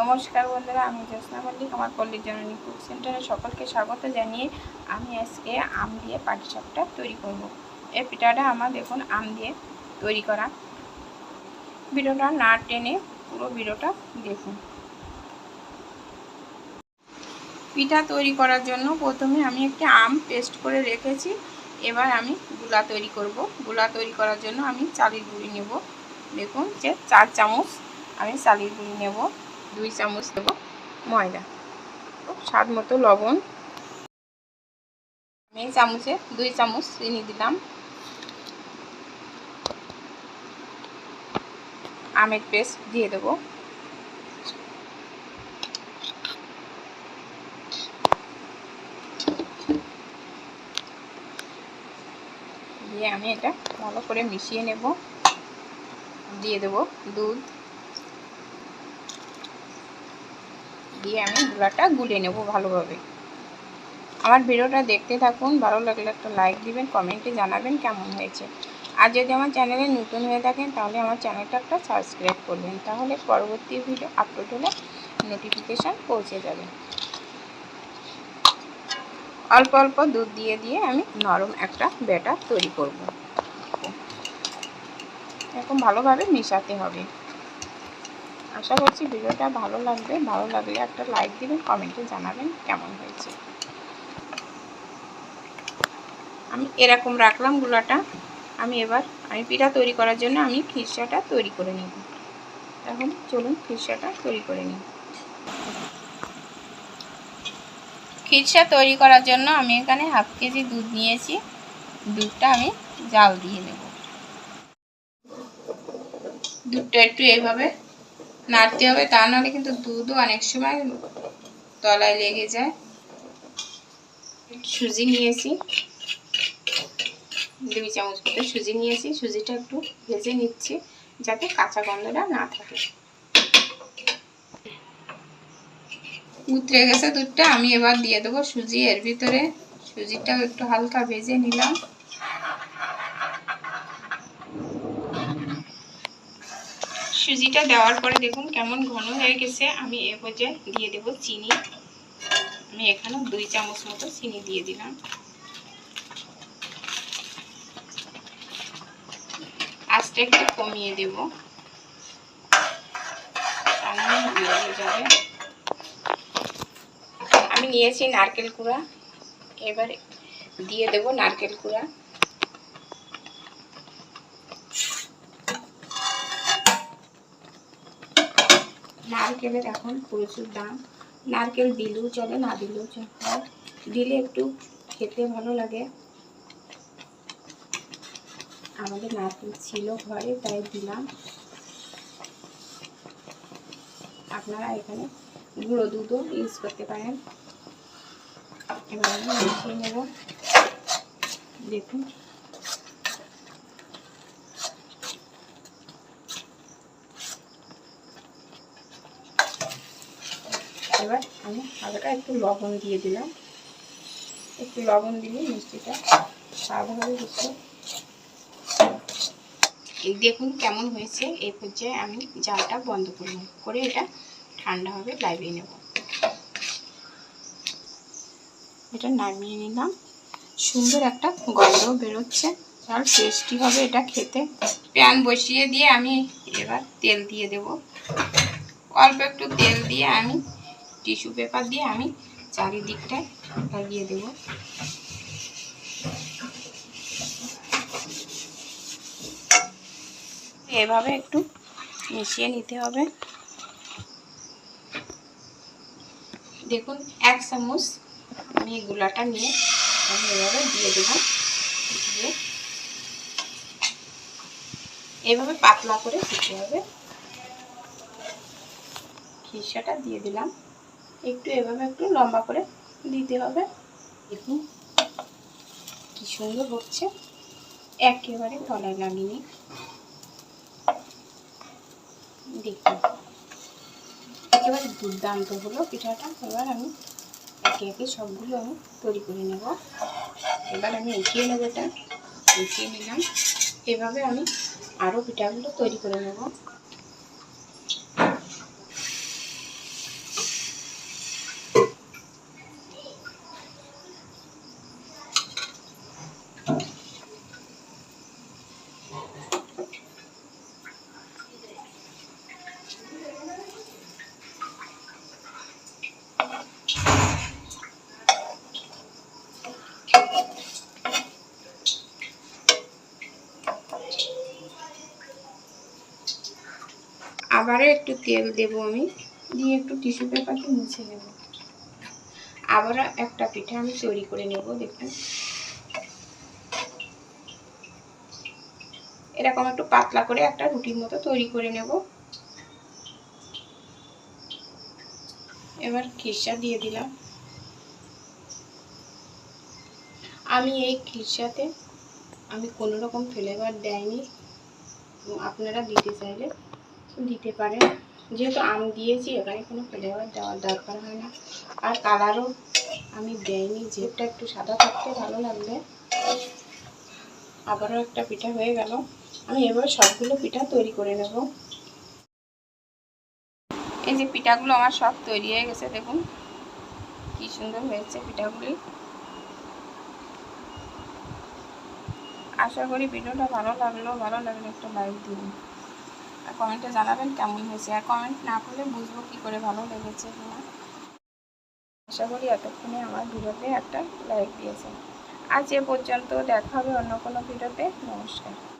নমস্কার বন্ধুরা, আমি জ্যোৎস্না মল্লিক, আমার পল্লীর জননী কুক সেন্টারে সকলকে স্বাগত জানিয়ে আমি আজকে আম দিয়ে পাটিসাপটা তৈরি করব। এই পিঠাটা আমার দেখুন, আম দিয়ে তৈরি করা। ভিডিওটা না টেনে পুরো ভিডিওটা দেখুন। পিঠা তৈরি করার জন্য প্রথমে আমি একটি আম পেস্ট করে রেখেছি। এবার আমি গুলা তৈরি করব। গুলা তৈরি করার জন্য আমি চালের গুঁড়ি নেব। দেখুন যে চার চামচ আমি চালের গুঁড়ি নেব। দুই চামচ দেব ময়দা। স্বাদ মতো লবণ। আমি চামচে দুই চামচ চিনি দিলাম। আমের পেস্ট দিয়ে দেব। দিয়ে আমি এটা ভালো করে মিশিয়ে নেব। দিয়ে দেব দুধ। দিয়ে আমি গুলাটা গুলে নেব ভালোভাবে। আমার ভিডিওটা দেখতে থাকুন, ভালো লাগলে একটা লাইক দিবেন কমেন্টে জানাবেন কেমন হয়েছে। আর যদি আমার চ্যানেলে নতুন হয়ে থাকেন, তাহলে আমার চ্যানেলটা একটা সাবস্ক্রাইব করবেন, তাহলে পরবর্তী ভিডিও আপলোড হলে নোটিফিকেশান পৌঁছে যাবে। অল্প অল্প দুধ দিয়ে দিয়ে আমি নরম একটা ব্যাটার তৈরি করব। এরকম ভালোভাবে মিশাতে হবে। আশা করছি ভিডিওটা ভালো লাগবে। ভালো লাগলে একটা লাইক দিবেন কমেন্টে জানাবেন কেমন হয়েছে। আমি এরকম রাখলাম গুলাটা। আমি এবার, আমি পিঠা তৈরি করার জন্য আমি খিরসাটা তৈরি করে নেব। এখন চলুন খিরসাটা তৈরি করে নিই। খিরসা তৈরি করার জন্য আমি এখানে হাফ কেজি দুধ নিয়েছি। দুধটা আমি জাল দিয়ে নেব। দুধটা একটু এইভাবে নাড়তে হবে, তা নাহলে কিন্তু দুধও অনেক সময় তলায় লেগে যায়। সুজি নিয়েছি। দুই চামচ মতো সুজি নিয়েছি, সুজিটা একটু ভেজে নিচ্ছি, যাতে কাঁচা গন্ধটা না থাকে। উতরে গেছে দুধটা, আমি এবার দিয়ে দেবো সুজি, এর ভিতরে সুজিটাও একটু হালকা ভেজে নিলাম। সুজিটা দেওয়ার পরে দেখুন কেমন ঘন হয়ে গেছে। আমি এ পর্যায়ে দিয়ে দেব চিনি। আমি এখানে দুই চামচ মতো চিনি দিয়ে দিলাম। আস্তে একটু কমিয়ে দেব। যাবে আমি নিয়েছি নারকেল কুড়া। এবারে দিয়ে দেব নারকেল কুড়া। নারকেলের এখন প্রচুর দাম। নারকেল দিলেও চলে, না দিলেও চলে। দিলে একটু খেতে ভালো লাগে। আমাদের নারকেল ছিল ঘরে, তাই দিলাম। আপনারা এখানে গুঁড়ো দুধও ইউজ করতে পারেন। এবার আমি মিশিয়ে নেব। দেখুন। এবার আমি হালকা একটু লবণ দিয়ে দিলাম। একটু লবণ দিলে মিষ্টিটা স্বাদ হবে বেশি এই দেখুন কেমন হয়েছে। এই পর্যায়ে আমি জালটা বন্ধ করলাম করে এটা ঠান্ডা হবে লাইভিয়ে নেব। এটা নামিয়ে নিলাম। সুন্দর একটা গন্ধ বেরোচ্ছে। আর টেস্টি হবে এটা খেতে। প্যান বসিয়ে দিয়ে আমি এবার তেল দিয়ে দেব। অল্প একটু তেল দিয়ে আমি টিস্যু পেপার দিয়ে আমি চারিদিকটায় লাগিয়ে দেব। এভাবে একটু মিশিয়ে নিতে হবে। দেখুন, এক চামচ আমি গুলাটা নিয়ে আমি এভাবে দিয়ে দেবো। দিয়ে এভাবে পাতলা করে দিতে হবে। খিসাটা দিয়ে দিলাম। একটু এভাবে একটু লম্বা করে দিতে হবে। দেখুন কি সুন্দর হচ্ছে। একেবারে তলায় লাগিনি দেখুন একেবারে দুর্দান্ত হলো পিঠাটা। এবার আমি একে একে সবগুলো আমি তৈরি করে নেব। এবার আমি উঠিয়ে নেব এটা উঠিয়ে নিলাম। এভাবে আমি আরও পিঠাগুলো তৈরি করে নেব। আবারও একটু তেল দেবো আমি। দিয়ে একটু টিস্যু পেপারকে মুছে নেব। আবারও একটা পিঠা আমি তৈরি করে নেব, দেখুন। এরকম একটু পাতলা করে একটা রুটির মতো তৈরি করে নেব। এবার খিরসা দিয়ে দিলাম। আমি এই খিরসাতে আমি কোনো রকম ফ্লেভার দেয়নি। আপনারা দিতে চাইলে দিতে পারেন। যেহেতু আম দিয়েছি, এখানে কোনো ফ্লেভার দেওয়ার দরকার হয় না। আর কালারও আমি দেয়নি যেটা একটু সাদা থাকতে ভালো লাগবে। আবারও একটা পিঠা হয়ে গেল। আমি এবার সবগুলো পিঠা তৈরি করে নেব। এই যে পিঠাগুলো আমার সব তৈরি হয়ে গেছে, দেখুন। কি সুন্দর হয়েছে পিঠাগুলি। আশা করি ভিডিওটা ভালো লাগল, ভালো লাগলে একটা লাইক দিন আর কমেন্টে জানাবেন কেমন হয়েছে। আর কমেন্ট না করলে বুঝব কী করে ভালো লেগেছে কিনা আশা করি এতক্ষণে আমার ভিডিওতে একটা লাইক দিয়েছে আজ এ পর্যন্ত দেখা হবে অন্য কোনো ভিডিওতে। নমস্কার।